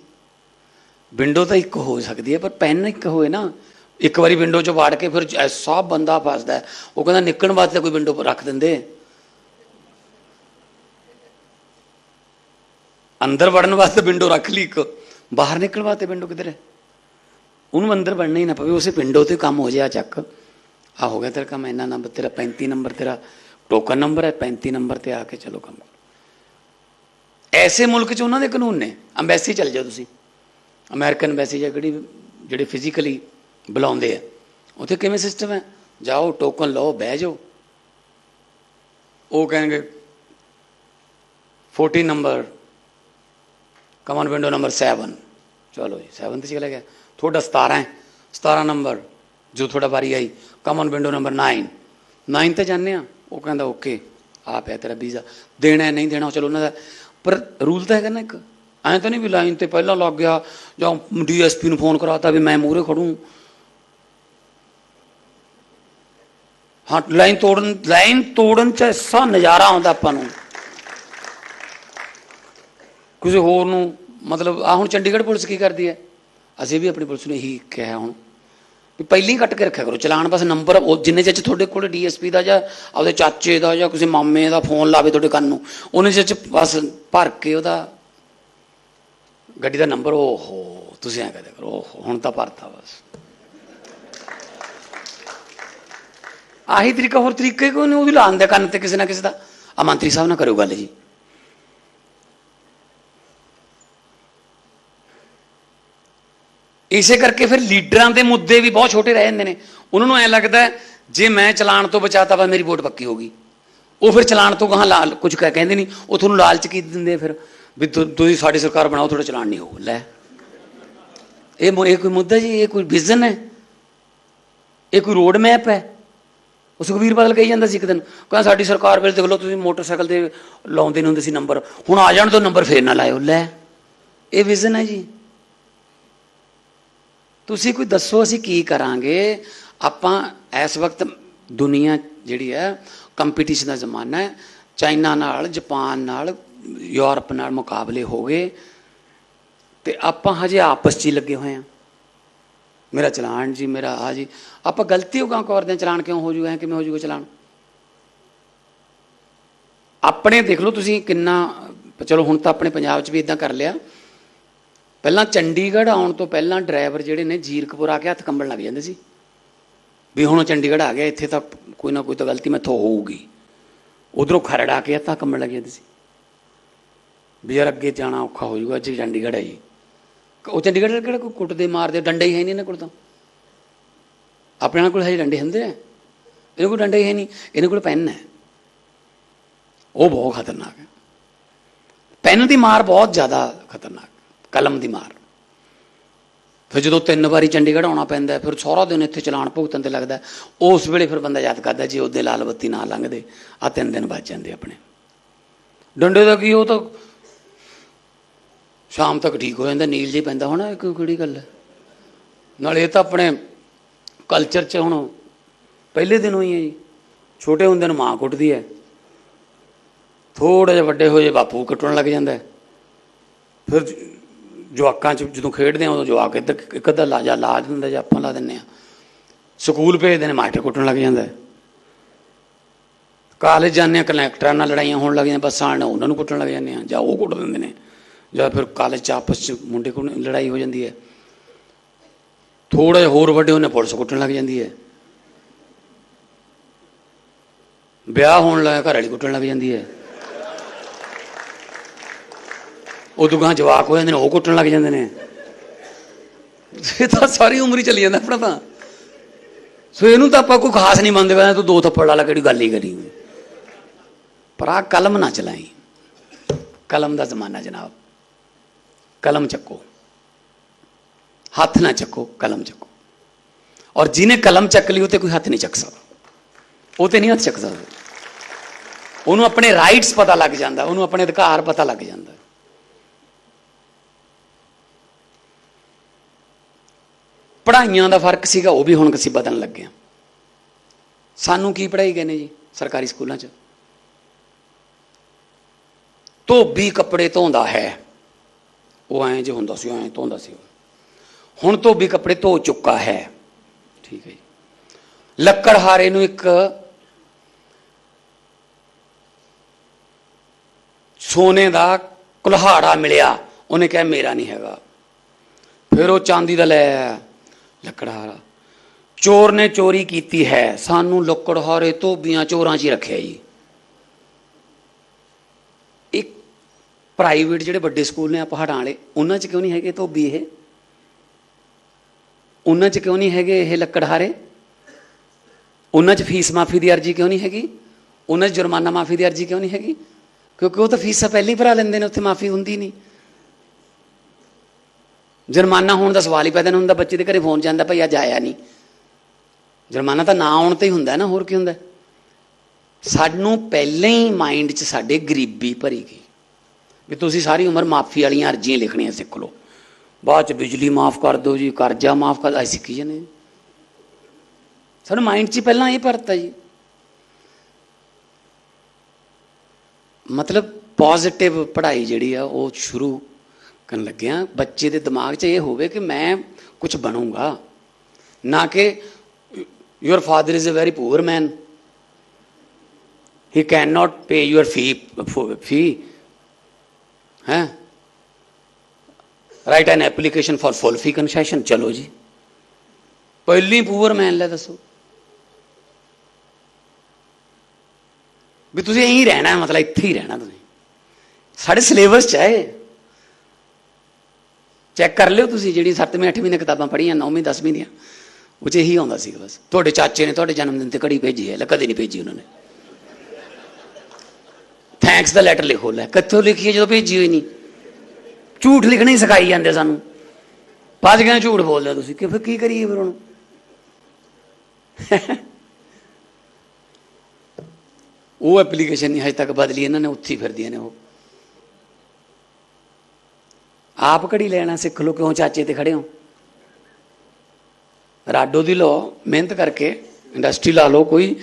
ਵਿੰਡੋ ਤਾਂ ਇੱਕ ਹੋ ਸਕਦੀ ਹੈ, ਪਰ ਪੈਨ ਇੱਕ ਹੋਏ ਨਾ। ਇੱਕ ਵਾਰੀ ਵਿੰਡੋ ਚੋਂ ਵਾੜ ਕੇ ਫਿਰ ਸਭ ਬੰਦਾ ਫਸਦਾ ਉਹ ਕਹਿੰਦਾ ਨਿਕਲਣ ਵਾਸਤੇ ਕੋਈ ਵਿੰਡੋ ਰੱਖ ਦਿੰਦੇ। ਅੰਦਰ ਵੜਨ ਵਾਸਤੇ ਵਿੰਡੋ ਰੱਖ ਲਈ ਇੱਕ। ਬਾਹਰ ਨਿਕਲਣ ਵਾਸਤੇ ਵਿੰਡੋ ਕਿੱਧਰ ਹੈ? ਉਹਨੂੰ ਅੰਦਰ ਵੜਨਾ ਹੀ ਨਾ ਪਵੇ, ਉਸੇ ਵਿੰਡੋ ਤੇ ਕੰਮ ਹੋ ਜਾਇਆ ਚੱਕ। ਆ ਹੋ ਗਿਆ ਤੇਰਾ ਕੰਮ, ਇੰਨਾ ਨੰਬਰ ਤੇਰਾ 35 ਨੰਬਰ ਤੇਰਾ ਟੋਕਨ ਨੰਬਰ ਹੈ 35 ਨੰਬਰ ਤੇ ਆ ਕੇ ਚਲੋ ਕੰਮ। ਕਰੋ ਐਸੇ ਮੁਲਕ 'ਚ ਉਹਨਾਂ ਦੇ ਕਾਨੂੰਨ ਨੇ। ਅੰਬੈਸੀ ਚੱਲ ਜਾਓ ਤੁਸੀਂ। ਅਮਰੀਕਨ ਅੰਬੈਸੀ ਜਾਂ ਕਿਹੜੀ, ਜਿਹੜੇ ਫਿਜ਼ੀਕਲੀ ਬੁਲਾਉਂਦੇ ਆ, ਉੱਥੇ ਕਿਵੇਂ ਸਿਸਟਮ ਹੈ? ਜਾਓ ਟੋਕਨ ਲਓ, ਬਹਿ ਜਾਓ। ਉਹ ਕਹਿਣਗੇ 14 ਨੰਬਰ ਕਮਨ ਵਿੰਡੋ ਨੰਬਰ 7 ਚਲੋ ਜੀ 7 ਤੇ ਚਲਾ ਗਿਆ। ਤੁਹਾਡਾ 17 ਹੈ 17 ਨੰਬਰ ਜੋ ਤੁਹਾਡਾ ਵਾਰੀ ਆਈ ਕਮਨ ਵਿੰਡੋ ਨੰਬਰ 9 9 ਤੇ ਜਾਂਦੇ ਆ ਉਹ ਕਹਿੰਦਾ ਓਕੇ ਆਪ ਹੈ ਤੇਰਾ ਵੀਜ਼ਾ ਦੇਣਾ ਹੈ, ਨਹੀਂ ਦੇਣਾ ਚਲੋ ਉਹਨਾਂ ਦਾ ਪਰ ਰੂਲ ਤਾਂ ਹੈਗਾ ਨਾ ਇੱਕ ਐਂ ਤਾਂ ਨਹੀਂ ਵੀ ਲਾਈਨ ਤੇ ਪਹਿਲਾਂ ਲੱਗ ਗਿਆ ਜਾਂ ਡੀਐਸਪੀ ਨੂੰ ਫੋਨ ਕਰਾਤਾ ਵੀ ਮੈਂ ਮੂਹਰੇ ਖੜੂ ਹਾਂ ਲਾਈਨ ਤੋੜਨ ਲਾਈਨ ਤੋੜਨ ਚ ਐਸਾ ਨਜ਼ਾਰਾ ਆਉਂਦਾ ਆਪਾਂ ਨੂੰ ਕਿਸੇ ਹੋਰ ਨੂੰ ਮਤਲਬ ਆ ਹੁਣ ਚੰਡੀਗੜ੍ਹ ਪੁਲਿਸ ਕੀ ਕਰਦੀ ਹੈ ਅਸੀਂ ਵੀ ਆਪਣੀ ਪੁਲਿਸ ਨੂੰ ਇਹੀ ਕਿਹਾ ਹੁਣ ਵੀ ਪਹਿਲੀ ਕੱਟ ਕੇ ਰੱਖਿਆ ਕਰੋ। ਚਲਾਨ ਬਸ ਨੰਬਰ ਉਹ ਜਿੰਨੇ ਚਿਰ 'ਚ ਤੁਹਾਡੇ ਕੋਲ ਡੀਐਸਪੀ ਦਾ ਜਾਂ ਆਪਦੇ ਚਾਚੇ ਦਾ ਜਾਂ ਕਿਸੇ ਮਾਮੇ ਦਾ ਫੋਨ ਲਾਵੇ ਤੁਹਾਡੇ ਕੰਨ ਨੂੰ, ਉਹਨੇ ਚਿਰ 'ਚ ਬਸ ਭਰ ਕੇ ਉਹਦਾ ਗੱਡੀ ਦਾ ਨੰਬਰ ਓਹੋ, ਤੁਸੀਂ ਐਂ ਕਹਦੇ ਕਰੋ, ਓਹੋ, ਹੁਣ ਤਾਂ ਭਰਤਾ ਬਸ। ਆਹੀ ਤਰੀਕਾ ਹੋਰ ਤਰੀਕੇ ਕੋਈ ਨਹੀਂ ਉਹਦੀ ਲਾਉਣ ਦੇ ਕੰਨ ਤੇ ਕਿਸੇ ਨਾ ਕਿਸੇ ਦਾ। ਆ ਮੰਤਰੀ ਸਾਹਿਬ ਨਾਲ ਕਰਿਓ ਗੱਲ ਜੀ। ਇਸੇ ਕਰਕੇ ਫਿਰ ਲੀਡਰਾਂ ਦੇ ਮੁੱਦੇ ਵੀ ਬਹੁਤ ਛੋਟੇ ਰਹਿ ਜਾਂਦੇ ਨੇ। ਉਹਨਾਂ ਨੂੰ ਐ ਲੱਗਦਾ ਜੇ ਮੈਂ ਚਲਾਨ ਤੋਂ ਬਚਾਤਾ ਵਾ, ਮੇਰੀ ਵੋਟ ਪੱਕੀ ਹੋ ਗਈ। ਉਹ ਫਿਰ ਚਲਾਨ ਤੋਂ ਗਾਹਾਂ ਲਾਲ ਕੁਝ ਕਹਿ, ਕਹਿੰਦੇ ਨਹੀਂ ਉਹ ਤੁਹਾਨੂੰ ਲਾਲਚ ਕੀ ਦਿੰਦੇ ਫਿਰ? ਵੀ ਤੁਸੀਂ ਸਾਡੀ ਸਰਕਾਰ ਬਣਾਓ, ਤੁਹਾਡਾ ਚਲਾਨ ਨਹੀਂ ਹੋਊ। ਲੈ। ਇਹ ਮੁ- ਇਹ ਕੋਈ ਮੁੱਦਾ ਜੀ, ਇਹ ਕੋਈ ਵਿਜ਼ਨ ਹੈ? ਇਹ ਕੋਈ ਰੋਡ ਮੈਪ ਹੈ? ਉਹ ਸੁਖਬੀਰ ਬਾਦਲ ਕਹੀ ਜਾਂਦਾ ਸੀ ਇੱਕ ਦਿਨ, ਕਹਿੰਦਾ ਸਾਡੀ ਸਰਕਾਰ ਵੇਲੇ ਦੇਖ ਲਓ, ਤੁਸੀਂ ਮੋਟਰਸਾਈਕਲ ਤੇ ਲਾਉਂਦੇ ਨਹੀਂ ਹੁੰਦੇ ਸੀ ਨੰਬਰ। ਹੁਣ ਆ ਜਾਣ ਤੋਂ ਨੰਬਰ ਫੇਰ ਨਾ ਲਾਇਓ। ਲੈ। ਇਹ ਵਿਜ਼ਨ ਹੈ ਜੀ। ਤੁਸੀਂ ਕੋਈ ਦੱਸੋ ਅਸੀਂ ਕੀ ਕਰਾਂਗੇ? ਆਪਾਂ ਇਸ ਵਕਤ ਦੁਨੀਆ ਜਿਹੜੀ ਹੈ ਕੰਪੀਟੀਸ਼ਨ ਦਾ ਜ਼ਮਾਨਾ ਹੈ। ਚਾਈਨਾ ਨਾਲ, ਜਾਪਾਨ ਨਾਲ, ਯੂਰਪ ਨਾਲ ਮੁਕਾਬਲੇ ਹੋ ਗਏ। ਤੇ ਆਪਾਂ ਹਜੇ ਆਪਸ 'ਚ ਹੀ ਲੱਗੇ ਹੋਏ ਆ ਮੇਰਾ ਚਲਾਨ ਜੀ, ਮੇਰਾ ਆ ਜੀ। ਆਪਾਂ ਗਲਤੀ ਹੋਗਾ ਕਰਦੇ ਹਾਂ ਚਲਾਨ ਕਿਉਂ ਹੋ ਜੂਗਾ? ਕਿਵੇਂ ਹੋ ਜੂਗਾ ਚਲਾਨ? ਆਪਣੇ ਦੇਖ ਲਓ ਤੁਸੀਂ ਕਿੰਨਾ, ਚਲੋ ਹੁਣ ਤਾਂ ਆਪਣੇ ਪੰਜਾਬ 'ਚ ਵੀ ਇਦਾਂ ਕਰ ਲਿਆ। ਪਹਿਲਾਂ ਚੰਡੀਗੜ੍ਹ ਆਉਣ ਤੋਂ ਪਹਿਲਾਂ ਡਰਾਈਵਰ ਜਿਹੜੇ ਨੇ ਜੀਰਕਪੁਰ ਆ ਕੇ ਹੱਥ ਕੰਬਣ ਲੱਗ ਜਾਂਦੇ ਸੀ। ਵੀ ਹੁਣ ਚੰਡੀਗੜ੍ਹ ਆ ਗਿਆ, ਇੱਥੇ ਤਾਂ ਕੋਈ ਨਾ ਕੋਈ ਤਾਂ ਗਲਤੀ ਮੈਥੋਂ ਹੋਊਗੀ। ਉਧਰੋਂ ਖਰੜ ਆ ਕੇ ਹੱਥਾਂ ਕੰਬਣ ਲੱਗ ਜਾਂਦੇ ਸੀ। ਵੀ ਯਾਰ ਅੱਗੇ ਜਾਣਾ ਔਖਾ ਹੋ ਜਾਊਗਾ, ਅੱਜ ਚੰਡੀਗੜ੍ਹ ਹੈ ਜੀ। ਉਹ ਚੰਡੀਗੜ੍ਹ ਦੇ ਕਿਹੜਾ ਕੋਈ ਕੁੱਟਦੇ ਮਾਰਦੇ ਡੰਡੇ ਹੀ ਹੈ ਨਹੀਂ ਇਹਨਾਂ ਕੋਲ ਤਾਂ। ਆਪਣੇ ਕੋਲ ਹਜੇ ਡੰਡੇ ਹੁੰਦੇ ਆ। ਇਹਨਾਂ ਕੋਲ ਡੰਡੇ ਹੈ ਨਹੀਂ, ਇਹਨਾਂ ਕੋਲ ਪੈਨ ਹੈ। ਉਹ ਬਹੁਤ ਖਤਰਨਾਕ ਹੈ। ਪੈਨ ਦੀ ਮਾਰ ਬਹੁਤ ਜ਼ਿਆਦਾ ਖਤਰਨਾਕ ਕਲਮ ਦੀ ਮਾਰ। ਫਿਰ ਜਦੋਂ ਤਿੰਨ ਵਾਰੀ ਚੰਡੀਗੜ੍ਹ ਆਉਣਾ ਪੈਂਦਾ ਹੈ, ਫਿਰ ਸਾਰਾ ਦਿਨ ਇੱਥੇ ਚਲਾਨ ਭੁਗਤਣ ਤੇ ਲੱਗਦਾ ਉਸ ਵੇਲੇ ਫਿਰ ਬੰਦਾ ਯਾਦ ਕਰਦਾ ਜੇ ਉਹਦੇ ਲਾਲ ਬੱਤੀ ਨਾ ਲੰਘਦੇ ਆ ਤਿੰਨ ਦਿਨ ਬਚ ਜਾਂਦੇ ਆਪਣੇ। ਡੰਡੇ ਦਾ ਕੀ ਉਹ ਤਾਂ ਸ਼ਾਮ ਤੱਕ ਠੀਕ ਹੋ ਜਾਂਦਾ ਨੀਲ ਜੀ ਪੈਂਦਾ ਹੋਣਾ ਕੋਈ ਕਿਹੜੀ ਗੱਲ ਹੈ? ਨਾਲੇ ਇਹ ਤਾਂ ਆਪਣੇ ਕਲਚਰ 'ਚ ਹੁਣ ਪਹਿਲੇ ਦਿਨ ਹੋਈ ਹੈ ਜੀ। ਛੋਟੇ ਹੁੰਦੇ ਨੂੰ ਮਾਂ ਕੁੱਟਦੀ ਹੈ। ਥੋੜੇ ਜਿਹਾ ਵੱਡੇ ਹੋਏ ਜੇ ਬਾਪੂ ਕੱਟਣ ਲੱਗ ਜਾਂਦਾ ਫਿਰ ਜਵਾਕਾਂ 'ਚ ਜਦੋਂ ਖੇਡਦੇ ਆ, ਉਦੋਂ ਜਵਾਕ ਇੱਧਰ ਇੱਕ ਅੱਧਾ ਲਾ ਜਾ ਲਾ ਦਿੰਦਾ ਜਾਂ ਆਪਾਂ ਲਾ ਦਿੰਨੇ ਆ। ਸਕੂਲ ਭੇਜਦੇ ਨੇ, ਮਾਸਟਰ ਕੁੱਟਣ ਲੱਗ ਜਾਂਦਾ ਕਾਲਜ ਜਾਂਦੇ ਆ ਕਨੈਕਟਰਾਂ ਨਾਲ ਲੜਾਈਆਂ ਹੋਣ ਲੱਗ ਜਾਂਦੀਆਂ, ਬੱਸਾਂ ਨਾਲ ਉਹਨਾਂ ਨੂੰ ਕੁੱਟਣ ਲੱਗ ਜਾਂਦੇ ਆ, ਜਾਂ ਉਹ ਕੁੱਟ ਦਿੰਦੇ ਨੇ। ਜਾਂ ਫਿਰ ਕਾਲਜ 'ਚ ਆਪਸ 'ਚ ਮੁੰਡੇ ਕੋਲ ਲੜਾਈ ਹੋ ਜਾਂਦੀ ਹੈ। ਥੋੜਾ ਜਿਹਾ ਹੋਰ ਵੱਡੇ ਉਹਨੇ ਪੁਲਿਸ ਕੁੱਟਣ ਲੱਗ ਜਾਂਦੀ ਹੈ। ਵਿਆਹ ਹੋਣ ਲੱਗਾ, ਘਰ ਵਾਲੀ ਕੁੱਟਣ ਲੱਗ ਜਾਂਦੀ ਹੈ। ਉਹ ਗਾਂ ਜਵਾਕ ਹੋ ਜਾਂਦੇ ਨੇ, ਉਹ ਕੁੱਟਣ ਲੱਗ ਜਾਂਦੇ ਨੇ। ਇਹ ਤਾਂ ਸਾਰੀ ਉਮਰ ਹੀ ਚੱਲੀ ਜਾਂਦਾ ਆਪਣਾ ਤਾਂ। ਸੋ ਇਹਨੂੰ ਤਾਂ ਆਪਾਂ ਕੋਈ ਖਾਸ ਨਹੀਂ ਮੰਨਦੇ, ਕਹਿੰਦਾ ਤੂੰ ਦੋ ਥੱਪੜ ਲਾ ਲਾ, ਕਿਹੜੀ ਗੱਲ ਹੀ ਕਰੀ ਪਰ ਆ ਕਲਮ ਨਾ ਚਲਾਈ। ਕਲਮ ਦਾ ਜ਼ਮਾਨਾ ਜਨਾਬ। ਕਲਮ ਚੱਕੋ। ਹੱਥ ਨਾ ਚੱਕੋ, ਕਲਮ ਚੱਕੋ। ਔਰ ਜਿਹਨੇ ਕਲਮ ਚੱਕ ਲਈ, ਉਹ ਤੇ ਕੋਈ ਹੱਥ ਨਹੀਂ ਚੱਕ ਸਕਦਾ। ਉਹ ਤੇ ਨਹੀਂ ਹੱਥ ਚੱਕ ਸਕਦਾ। ਉਹਨੂੰ ਆਪਣੇ ਰਾਈਟਸ ਪਤਾ ਲੱਗ ਜਾਂਦਾ, ਉਹਨੂੰ ਆਪਣੇ ਅਧਿਕਾਰ ਪਤਾ ਲੱਗ ਜਾਂਦਾ। ਪੜ੍ਹਾਈਆਂ ਦਾ ਫ਼ਰਕ ਸੀਗਾ, ਉਹ ਵੀ ਹੁਣ ਅਸੀਂ ਬਦਲਣ ਲੱਗੇ ਹਾਂ। ਸਾਨੂੰ ਕੀ ਪੜ੍ਹਾਈ ਗਏ ਨੇ ਜੀ ਸਰਕਾਰੀ ਸਕੂਲਾਂ 'ਚ? ਧੋਬੀ ਕੱਪੜੇ ਧੋਂਦਾ ਹੈ। ਉਹ ਐਂ ਜੇ ਹੁੰਦਾ ਸੀ ਐਂ ਧੋਂਦਾ ਸੀ। ਹੁਣ ਧੋਬੀ ਕੱਪੜੇ ਧੋ ਚੁੱਕਾ ਹੈ। ਠੀਕ ਹੈ ਜੀ। ਲੱਕੜਹਾਰੇ ਨੂੰ ਇੱਕ ਸੋਨੇ ਦਾ ਕੁਲਹਾੜਾ ਮਿਲਿਆ। ਉਹਨੇ ਕਿਹਾ, ਮੇਰਾ ਨਹੀਂ ਹੈਗਾ। ਫਿਰ ਉਹ ਚਾਂਦੀ ਦਾ ਲੈ ਆਇਆ। ਲੱਕੜਹਾਰਾ ਚੋਰ ਨੇ ਚੋਰੀ ਕੀਤੀ ਹੈ। ਸਾਨੂੰ ਲੱਕੜਹਾਰੇ ਧੋਬੀਆਂ ਚੋਰਾਂ 'ਚ ਹੀ ਰੱਖਿਆ ਜੀ। ਇੱਕ ਪ੍ਰਾਈਵੇਟ ਜਿਹੜੇ ਵੱਡੇ ਸਕੂਲ ਨੇ ਆ ਪਹਾੜਾਂ ਵਾਲੇ, ਉਹਨਾਂ 'ਚ ਕਿਉਂ ਨਹੀਂ ਹੈਗੇ ਧੋਬੀ ਇਹ? ਉਹਨਾਂ 'ਚ ਕਿਉਂ ਨਹੀਂ ਹੈਗੇ ਇਹ ਲੱਕੜਹਾਰੇ ਉਹਨਾਂ 'ਚ ਫੀਸ ਮਾਫੀ ਦੀ ਅਰਜ਼ੀ ਕਿਉਂ ਨਹੀਂ ਹੈਗੀ? ਉਹਨਾਂ 'ਚ ਜੁਰਮਾਨਾ ਮਾਫੀ ਦੀ ਅਰਜ਼ੀ ਕਿਉਂ ਨਹੀਂ ਹੈਗੀ? ਕਿਉਂਕਿ ਉਹ ਤਾਂ ਫੀਸਾਂ ਪਹਿਲਾਂ ਹੀ ਭਰਾ ਲੈਂਦੇ ਨੇ, ਉੱਥੇ ਮਾਫੀ ਹੁੰਦੀ ਨਹੀਂ। ਜੁਰਮਾਨਾ ਹੋਣ ਦਾ ਸਵਾਲ ਹੀ ਪੈਦਾ ਨਹੀਂ ਹੁੰਦਾ, ਬੱਚੇ ਦੇ ਘਰੇ ਫੋਨ ਜਾਂਦਾ, ਭਾਈ ਅੱਜ ਆਇਆ ਨਹੀਂ। ਜੁਰਮਾਨਾ ਤਾਂ ਨਾ ਆਉਣ ਤੇ ਹੀ ਹੁੰਦਾ ਨਾ, ਹੋਰ ਕੀ ਹੁੰਦਾ? ਸਾਨੂੰ ਪਹਿਲਾਂ ਹੀ ਮਾਈਂਡ 'ਚ ਸਾਡੇ ਗਰੀਬੀ ਭਰੀ ਗਈ। ਵੀ ਤੁਸੀਂ ਸਾਰੀ ਉਮਰ ਮਾਫੀ ਵਾਲੀਆਂ ਅਰਜ਼ੀਆਂ ਲਿਖਣੀਆਂ ਸਿੱਖ ਲਓ। ਬਾਅਦ 'ਚ ਬਿਜਲੀ ਮਾਫ ਕਰ ਦਿਓ ਜੀ, ਕਰਜ਼ਾ ਮਾਫ ਕਰ ਅਸੀਂ ਸਿੱਖੀ ਜਾਂਦੇ ਸਾਨੂੰ ਮਾਈਂਡ 'ਚ ਪਹਿਲਾਂ ਇਹ ਭਰਤਾ ਜੀ। ਮਤਲਬ ਪੋਜ਼ਿਟਿਵ ਪੜ੍ਹਾਈ ਜਿਹੜੀ ਆ, ਉਹ ਸ਼ੁਰੂ ਕਰਨ ਲੱਗਿਆ ਬੱਚੇ ਦੇ ਦਿਮਾਗ 'ਚ ਇਹ ਹੋਵੇ ਕਿ ਮੈਂ ਕੁਝ ਬਣੂੰਗਾ ਨਾ ਕਿ your father is a very poor man. He cannot pay your fee fee. ਹੈ right an application for full fee concession ਚਲੋ ਜੀ ਪਹਿਲੀ ਪੂਅਰ ਮੈਨ ਲੈ ਦੱਸੋ ਵੀ ਤੁਸੀਂ ਇਹੀ ਰਹਿਣਾ ਹੈ, ਮਤਲਬ ਇੱਥੇ ਹੀ ਰਹਿਣਾ ਤੁਸੀਂ ਸਾਡੇ ਸਿਲੇਬਸ ਚ ਹੈ ਚੈੱਕ ਕਰ ਲਿਓ ਤੁਸੀਂ ਜਿਹੜੀ 7ਵੀਂ 8ਵੀਂ ਦੀਆਂ ਕਿਤਾਬਾਂ ਪੜ੍ਹੀਆਂ 9ਵੀਂ 10ਵੀਂ ਦੀਆਂ। ਉਹ ਚ ਇਹੀ ਆਉਂਦਾ ਸੀ ਬਸ। ਤੁਹਾਡੇ ਚਾਚੇ ਨੇ ਤੁਹਾਡੇ ਜਨਮ ਦਿਨ ਤੇ ਘੜੀ ਭੇਜੀ ਹੈ ਲੈ ਕਦੇ ਨਹੀਂ ਭੇਜੀ ਉਹਨਾਂ ਨੇ। ਥੈਂਕਸ ਦਾ ਲੈਟਰ ਲਿਖੋ ਲੈ। ਕਿੱਥੋਂ ਲਿਖੀਏ ਜਦੋਂ ਭੇਜੀ ਹੋਈ ਨਹੀਂ? ਝੂਠ ਲਿਖਣਾ ਹੀ ਸਿਖਾਈ ਜਾਂਦੇ ਸਾਨੂੰ। ਭੱਜ ਗਏ ਝੂਠ ਬੋਲਦੇ ਹੋ ਤੁਸੀਂ। ਕਿ ਫਿਰ ਕੀ ਕਰੀਏ ਫਿਰ ਹੁਣ? ਉਹ ਐਪਲੀਕੇਸ਼ਨ ਨਹੀਂ ਹਜੇ ਤੱਕ ਬਦਲੀ, ਇਹਨਾਂ ਨੇ ਉੱਥੇ ਫਿਰਦੀਆਂ ਨੇ ਉਹ। ਆਪ ਘੜੀ ਲੈਣਾ ਸਿੱਖ ਲਓ, ਕਿਉਂ ਚਾਚੇ ਤੇ ਖੜੇ ਹੋ? ਰਾਡੋ ਦੀ ਲੋ ਮਿਹਨਤ ਕਰਕੇ ਇੰਡਸਟਰੀ ਲਾ ਲਓ ਕੋਈ।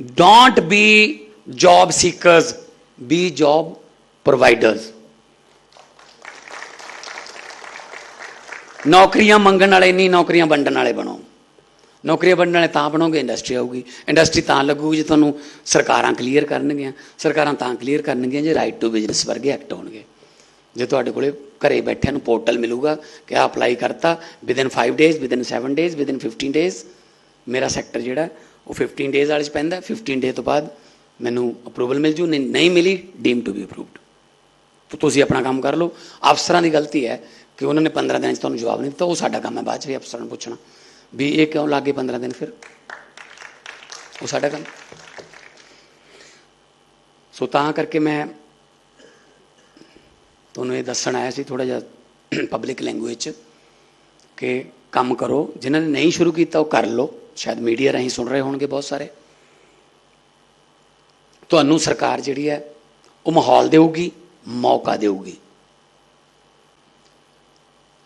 Don't be job seekers be job providers ਨੌਕਰੀਆਂ ਮੰਗਣ ਵਾਲੇ ਨਹੀਂ, ਨੌਕਰੀਆਂ ਵੰਡਣ ਵਾਲੇ ਬਣੋ। ਨੌਕਰੀਆਂ ਵੰਡਣ ਵਾਲੇ ਤਾਂ ਬਣੋਗੇ ਇੰਡਸਟਰੀ ਆਊਗੀ। ਇੰਡਸਟਰੀ ਤਾਂ ਲੱਗੂਗੀ ਜੇ ਤੁਹਾਨੂੰ ਸਰਕਾਰਾਂ ਕਲੀਅਰ ਕਰਨਗੀਆਂ। ਸਰਕਾਰਾਂ ਤਾਂ ਕਲੀਅਰ ਕਰਨਗੀਆਂ, ਜੇ ਰਾਈਟ ਟੂ ਬਿਜ਼ਨਸ ਵਰਗੇ ਐਕਟ ਹੋਣਗੇ। ਜੇ ਤੁਹਾਡੇ ਕੋਲੇ ਘਰੇ ਬੈਠਿਆਂ ਨੂੰ ਪੋਰਟਲ ਮਿਲੂਗਾ ਕਿ ਆ ਅਪਲਾਈ ਕਰਤਾ within 5 days within 7 days within 15 days ਮੇਰਾ ਸੈਕਟਰ ਜਿਹੜਾ, ਉਹ 15 ਡੇਜ਼ ਵਾਲੇ ਚ ਪੈਂਦਾ 15 ਡੇ ਤੋਂ ਬਾਅਦ ਮੈਨੂੰ ਅਪਰੂਵਲ ਮਿਲ ਜੂ, ਨਹੀਂ ਮਿਲੀ ਡੀਮ ਟੂ ਬੀ ਅਪਰੂਵਡ ਤਾਂ ਤੁਸੀਂ ਆਪਣਾ ਕੰਮ ਕਰ ਲਓ। ਅਫਸਰਾਂ ਦੀ ਗਲਤੀ ਹੈ ਕਿ ਉਹਨਾਂ ਨੇ 15 ਦਿਨਾਂ 'ਚ ਤੁਹਾਨੂੰ ਜਵਾਬ ਨਹੀਂ ਦਿੱਤਾ, ਉਹ ਸਾਡਾ ਕੰਮ ਹੈ, ਬਾਅਦ 'ਚ ਵੀ ਅਫਸਰਾਂ ਨੂੰ ਪੁੱਛਣਾ। ਵੀ ਇਹ ਕਿਉਂ ਲੱਗੇ 15 ਦਿਨ ਫਿਰ? ਉਹ ਸਾਡਾ ਕੰਮ। ਸੋ ਤਾਂ ਕਰਕੇ ਮੈਂ ਤੁਹਾਨੂੰ ਇਹ ਦੱਸਣ ਆਇਆ ਸੀ ਥੋੜਾ ਜਿਹਾ ਪਬਲਿਕ ਲੈਂਗੁਏਜ 'ਚ ਕਿ ਕੰਮ ਕਰੋ, ਜਿਨ੍ਹਾਂ ਨੇ ਨਹੀਂ ਸ਼ੁਰੂ ਕੀਤਾ ਉਹ ਕਰ ਲਓ। ਸ਼ਾਇਦ ਮੀਡੀਆ ਰਾਹੀਂ ਸੁਣ ਰਹੇ ਹੋਣਗੇ ਬਹੁਤ ਸਾਰੇ। ਤੁਹਾਨੂੰ ਸਰਕਾਰ ਜਿਹੜੀ ਹੈ, ਉਹ ਮਾਹੌਲ ਦੇਊਗੀ, ਮੌਕਾ ਦੇਊਗੀ।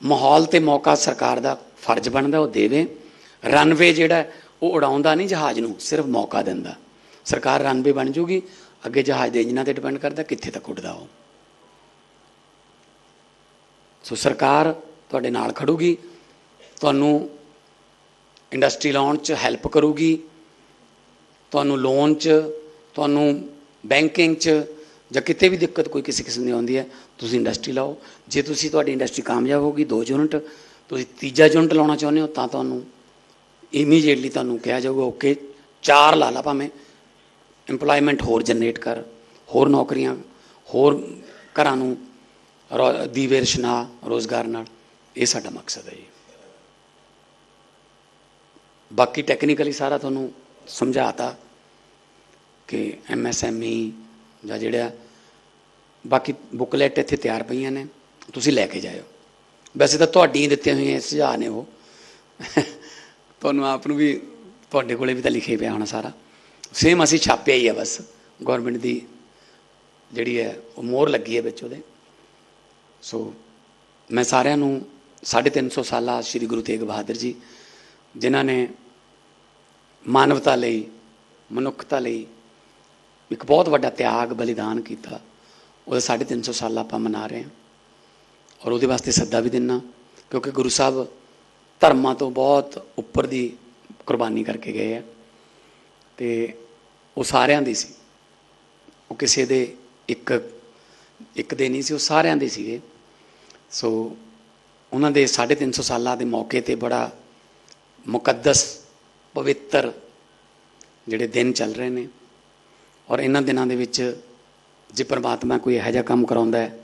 ਮਾਹੌਲ ਤੇ ਮੌਕਾ ਸਰਕਾਰ ਦਾ ਫਰਜ਼ ਬਣਦਾ, ਉਹ ਦੇਵੇ। ਰਨਵੇ ਜਿਹੜਾ, ਉਹ ਉਡਾਉਂਦਾ ਨਹੀਂ ਜਹਾਜ਼ ਨੂੰ, ਸਿਰਫ ਮੌਕਾ ਦਿੰਦਾ। ਸਰਕਾਰ ਰਨਵੇ ਬਣ ਜੂਗੀ, ਅੱਗੇ ਜਹਾਜ਼ ਦੇ ਇੰਜਨਾਂ ਤੇ ਡਿਪੈਂਡ ਕਰਦਾ, ਕਿੱਥੇ ਤੱਕ ਉੱਡਦਾ ਉਹ। ਸੋ ਸਰਕਾਰ ਤੁਹਾਡੇ ਨਾਲ ਖੜੂਗੀ, ਤੁਹਾਨੂੰ ਇੰਡਸਟਰੀ ਲਾਉਣ 'ਚ ਹੈਲਪ ਕਰੂਗੀ, ਤੁਹਾਨੂੰ ਲੋਨ 'ਚ, ਤੁਹਾਨੂੰ ਬੈਂਕਿੰਗ 'ਚ ਜਾਂ ਕਿਤੇ ਵੀ ਦਿੱਕਤ ਕੋਈ ਕਿਸੇ ਕਿਸਮ ਦੀ ਆਉਂਦੀ ਹੈ, ਤੁਸੀਂ ਇੰਡਸਟਰੀ ਲਾਓ। ਜੇ ਤੁਸੀਂ ਤੁਹਾਡੀ ਇੰਡਸਟਰੀ ਕਾਮਯਾਬ ਹੋਗੀ ਦੋ ਯੂਨਿਟ ਤੁਸੀਂ ਤੀਜਾ ਯੂਨਿਟ ਲਾਉਣਾ ਚਾਹੁੰਦੇ ਹੋ, ਤਾਂ ਤੁਹਾਨੂੰ ਇਮੀਡੀਏਟਲੀ ਤੁਹਾਨੂੰ ਕਿਹਾ ਜਾਊਗਾ ਓਕੇ ਚਾਰ ਲਾ ਲਾ ਭਾਵੇਂ। EMPLOYMENT ਹੋਰ ਜਨਰੇਟ ਕਰ, ਹੋਰ ਨੌਕਰੀਆਂ, ਹੋਰ ਘਰਾਂ ਨੂੰ ਦੀਵੇ ਰਸ਼ਨਾ ਰੋਜ਼ਗਾਰ ਨਾਲ। ਇਹ ਸਾਡਾ ਮਕਸਦ ਹੈ ਜੀ। ਬਾਕੀ ਟੈਕਨੀਕਲੀ ਸਾਰਾ ਤੁਹਾਨੂੰ ਸਮਝਾਤਾ ਕਿ ਐਮਐਸਐਮਈ ਜਾਂ ਜਿਹੜਾ ਬਾਕੀ ਬੁਕਲੈਟ ਇੱਥੇ ਤਿਆਰ ਪਈਆਂ ਨੇ, ਤੁਸੀਂ ਲੈ ਕੇ ਜਾਇਓ। ਵੈਸੇ ਤਾਂ ਤੁਹਾਡੀਆਂ ਦਿੱਤੀਆਂ ਹੋਈਆਂ, ਸੁਝਾਅ ਨੇ ਉਹ। ਤੁਹਾਨੂੰ ਆਪ ਨੂੰ ਵੀ ਤੁਹਾਡੇ ਕੋਲੇ ਵੀ ਤਾਂ ਲਿਖੇ ਪਿਆ ਹੋਣਾ ਸਾਰਾ। ਸੇਮ ਅਸੀਂ ਛਾਪਿਆ ਹੀ ਆ ਬਸ। ਗਵਰਨਮੈਂਟ ਦੀ ਜਿਹੜੀ ਹੈ, ਉਹ ਮੋਹਰ ਲੱਗੀ ਹੈ ਵਿੱਚ ਉਹਦੇ। ਸੋ ਮੈਂ ਸਾਰਿਆਂ ਨੂੰ 350 ਸਾਲਾ ਸ੍ਰੀ ਗੁਰੂ ਤੇਗ ਬਹਾਦਰ ਜੀ, ਜਿਨ੍ਹਾਂ ਨੇ ਮਾਨਵਤਾ ਲਈ, ਮਨੁੱਖਤਾ ਲਈ ਇੱਕ ਬਹੁਤ ਵੱਡਾ ਤਿਆਗ, ਬਲੀਦਾਨ ਕੀਤਾ। ਉਹਦਾ 350 ਸਾਲ ਆਪਾਂ ਮਨਾ ਰਹੇ ਹਾਂ। ਔਰ ਉਹਦੇ ਵਾਸਤੇ ਸੱਦਾ ਵੀ ਦਿੰਨਾ, ਕਿਉਂਕਿ ਗੁਰੂ ਸਾਹਿਬ ਧਰਮਾਂ ਤੋਂ ਬਹੁਤ ਉੱਪਰ ਦੀ ਕੁਰਬਾਨੀ ਕਰਕੇ ਗਏ ਆ। ਤੇ ਉਹ ਸਾਰਿਆਂ ਦੀ ਸੀ। ਉਹ ਕਿਸੇ ਦੇ ਇੱਕ ਇੱਕ ਦੇ ਨਹੀਂ ਸੀ, ਉਹ ਸਾਰਿਆਂ ਦੇ ਸੀਗੇ। ਸੋ ਉਹਨਾਂ ਦੇ 350 ਸਾਲਾਂ ਦੇ ਮੌਕੇ ਤੇ ਬੜਾ ਮੁਕੱਦਸ, ਪਵਿੱਤਰ ਜਿਹੜੇ ਦਿਨ ਚੱਲ ਰਹੇ ਨੇ ਔਰ ਇਹਨਾਂ ਦਿਨਾਂ ਦੇ ਵਿੱਚ ਜੇ ਪ੍ਰਮਾਤਮਾ ਕੋਈ ਇਹੋ ਜਿਹਾ ਕੰਮ ਕਰਾਉਂਦਾ ਹੈ,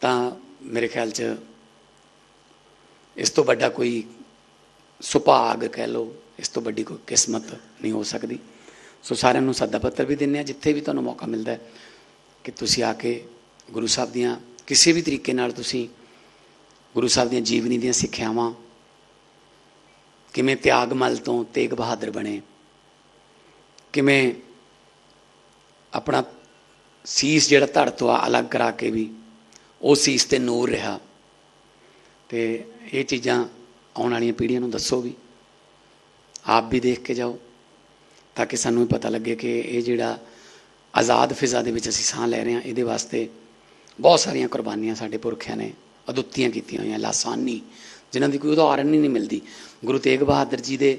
ਤਾਂ ਮੇਰੇ ਖਿਆਲ 'ਚ ਇਸ ਤੋਂ ਵੱਡਾ ਕੋਈ ਸੁਭਾਗ ਕਹਿ ਲਓ, ਇਸ ਤੋਂ ਵੱਡੀ ਕੋਈ ਕਿਸਮਤ ਨਹੀਂ ਹੋ ਸਕਦੀ। ਸੋ ਸਾਰਿਆਂ ਨੂੰ ਸੱਦਾ ਪੱਤਰ ਵੀ ਦਿੰਨੇ ਆ ਜਿੱਥੇ ਵੀ ਤੁਹਾਨੂੰ ਮੌਕਾ ਮਿਲਦਾ ਹੈ, ਕਿ ਤੁਸੀਂ ਆ ਕੇ ਗੁਰੂ ਸਾਹਿਬ ਦੀਆਂ ਕਿਸੇ ਵੀ ਤਰੀਕੇ ਨਾਲ ਤੁਸੀਂ ਗੁਰੂ ਸਾਹਿਬ ਦੀਆਂ ਜੀਵਨੀ ਦੀਆਂ ਸਿੱਖਿਆਵਾਂ ਕਿਵੇਂ ਤਿਆਗਮਲ ਤੋਂ ਤੇਗ ਬਹਾਦਰ ਬਣੇ, ਕਿਵੇਂ ਆਪਣਾ ਸੀਸ ਜਿਹੜਾ ਧੜ ਤੋਂ ਆ ਅਲੱਗ ਕਰਾ ਕੇ ਵੀ ਉਹ ਸੀਸ ਤੇ ਨੂਰ ਰਿਹਾ। ਤੇ ਇਹ ਚੀਜ਼ਾਂ ਆਉਣ ਵਾਲੀਆਂ ਪੀੜ੍ਹੀਆਂ ਨੂੰ ਦੱਸੋ ਵੀ। ਆਪ ਵੀ ਦੇਖ ਕੇ ਜਾਓ ਤਾਂ ਕਿ ਸਾਨੂੰ ਵੀ ਪਤਾ ਲੱਗੇ ਕਿ ਇਹ ਜਿਹੜਾ ਆਜ਼ਾਦ ਫਿਜ਼ਾ ਦੇ ਵਿੱਚ ਅਸੀਂ ਸਾਹ ਲੈ ਰਹੇ ਹਾਂ, ਇਹਦੇ ਵਾਸਤੇ ਬਹੁਤ ਸਾਰੀਆਂ ਕੁਰਬਾਨੀਆਂ ਸਾਡੇ ਪੁਰਖਿਆਂ ਨੇ ਅਦੁੱਤੀਆਂ ਕੀਤੀਆਂ ਹੋਈਆਂ, ਲਾਸਾਨੀ, ਜਿਨ੍ਹਾਂ ਦੀ ਕੋਈ ਉਦਾਹਰਨ ਹੀ ਨਹੀਂ ਮਿਲਦੀ। ਗੁਰੂ ਤੇਗ ਬਹਾਦਰ ਜੀ ਦੇ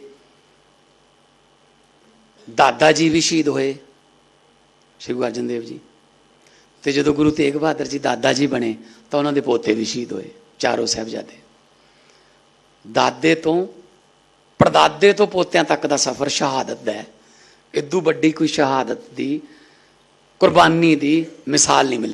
ਦਾਦਾ ਜੀ ਵੀ ਸ਼ਹੀਦ ਹੋਏ, ਸ਼੍ਰੀ ਗੁਰੂ ਅਰਜਨ ਦੇਵ ਜੀ। ਤੇ ਜਦੋਂ ਗੁਰੂ ਤੇਗ ਬਹਾਦਰ ਜੀ ਦਾਦਾ ਜੀ ਬਣੇ, ਤਾਂ ਉਹਨਾਂ ਦੇ ਪੋਤੇ ਵੀ ਸ਼ਹੀਦ ਹੋਏ, ਚਾਰੋਂ ਸਾਹਿਬਜ਼ਾਦੇ। ਦਾਦੇ ਤੋਂ, ਪੜਦਾਦੇ ਤੋਂ ਪੋਤਿਆਂ ਤੱਕ ਦਾ ਸਫ਼ਰ ਸ਼ਹਾਦਤ ਦਾ ਹੈ। ਇਦੋਂ ਵੱਡੀ ਕੋਈ ਸ਼ਹਾਦਤ ਦੀ, ਕੁਰਬਾਨੀ ਦੀ ਮਿਸਾਲ ਨਹੀਂ ਮਿਲਦੀ।